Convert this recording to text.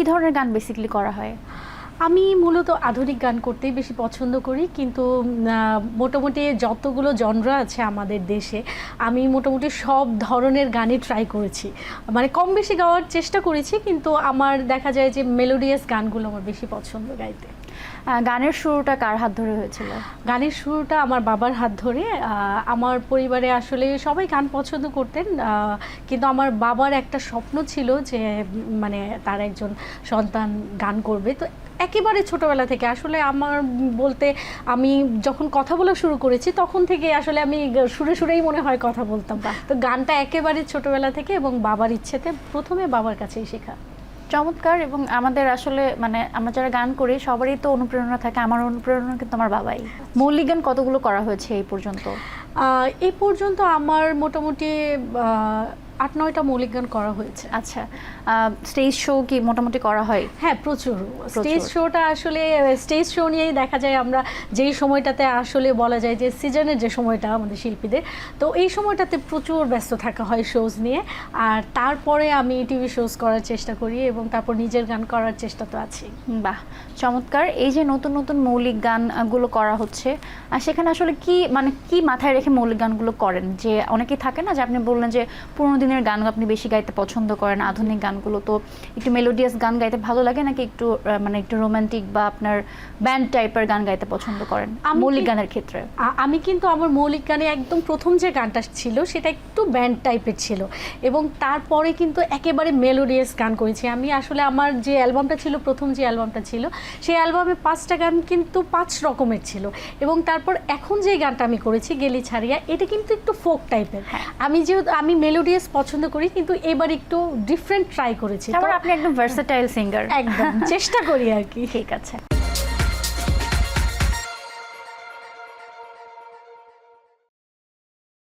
কি ধরনের গান বেসিকলি করা হয়? আমি মূলত আধুনিক গান করতেই বেশি পছন্দ করি, কিন্তু মোটামুটি যতগুলো জনরা আছে আমাদের দেশে, আমি মোটামুটি সব ধরনের গানই ট্রাই করেছি। মানে কম বেশি গাওয়ার চেষ্টা করেছি, কিন্তু আমার দেখা যায় যে মেলোডিয়াস গানগুলো আমার বেশি পছন্দ গাইতে। গানের শুরুটা কার হাত ধরে হয়েছিল? গানের শুরুটা আমার বাবার হাত ধরে। আমার পরিবারে আসলে সবাই গান পছন্দ করতেন কিন্তু আমার বাবার একটা স্বপ্ন ছিল যে মানে তার একজন সন্তান গান করবে। তো একেবারে ছোটবেলা থেকে আসলে আমার বলতে আমি যখন কথা বলা শুরু করেছি তখন থেকে আসলে আমি সুরে সুরেই মনে হয় কথা বলতাম। তো গানটা একেবারে ছোটবেলা থেকে এবং বাবার ইচ্ছেতে প্রথমে বাবার কাছেই শেখা। চমৎকার এবং আমাদের আসলে মানে আমরা যারা গান করি, সবারই তো অনুপ্রেরণা থাকে। আমার অনুপ্রেরণা কিন্তু আমার বাবাই। মৌলিক গান কতগুলো করা হয়েছে এই পর্যন্ত? এই পর্যন্ত আমার মোটামুটি আট নয়টা মৌলিক গান করা হয়েছে। আচ্ছা স্টেজ শো কি মোটামুটি করা হয়? হ্যাঁ প্রচুর। স্টেজ শোটা আসলে স্টেজ শো নিয়েই দেখা যায় আমরা যেই সময়টাতে আসলে বলা যায় যে সিজনের যে সময়টা আমাদের শিল্পীদের তো এই সময়টাতে প্রচুর ব্যস্ত থাকা হয় শোজ নিয়ে। আর তারপরে আমি টিভি শোজ করার চেষ্টা করি এবং তারপর নিজের গান করার চেষ্টা তো আছে বাহ চমৎকার। এই যে নতুন নতুন মৌলিক গানগুলো করা হচ্ছে আর সেখানে আসলে কি মানে কি মাথায় রেখে মৌলিক গানগুলো করেন? যে অনেকেই থাকে না যে আপনি বললেন যে পুরোনো দিনের গান আপনি বেশি গাইতে পছন্দ করেন? আধুনিক গানগুলো তো একটু মেলোডিয়াস গান গাইতে ভালো লাগে নাকি একটু মানে একটু রোমান্টিক বা আপনার ব্যান্ড টাইপের গান গাইতে পছন্দ করেন? মৌলিক গানের ক্ষেত্রে। আমি কিন্তু আমার মৌলিক গানে একদম প্রথম যে গানটা ছিল সেটা একটু ব্যান্ড টাইপের ছিল এবং তারপরে কিন্তু একেবারে মেলোডিয়াস গান করেছি। আমি আসলে আমার যে অ্যালবামটা ছিল প্রথম যে অ্যালবামটা ছিল সেই অ্যালবামে পাঁচটা গান কিন্তু পাঁচ রকমের ছিল এবং তারপর এখন যে গানটা আমি করেছি গেলি ছাড়িয়া এটা কিন্তু একটু ফোক টাইপের আমি যেহেতু আমি মেলোডিয়াস পছন্দ করি কিন্তু এবার একটু ডিফারেন্ট ট্রাই করেছি। তারপর আপনি একদম ভার্সেটাইল সিঙ্গার একদম চেষ্টা করি আর কি। ঠিক আছে।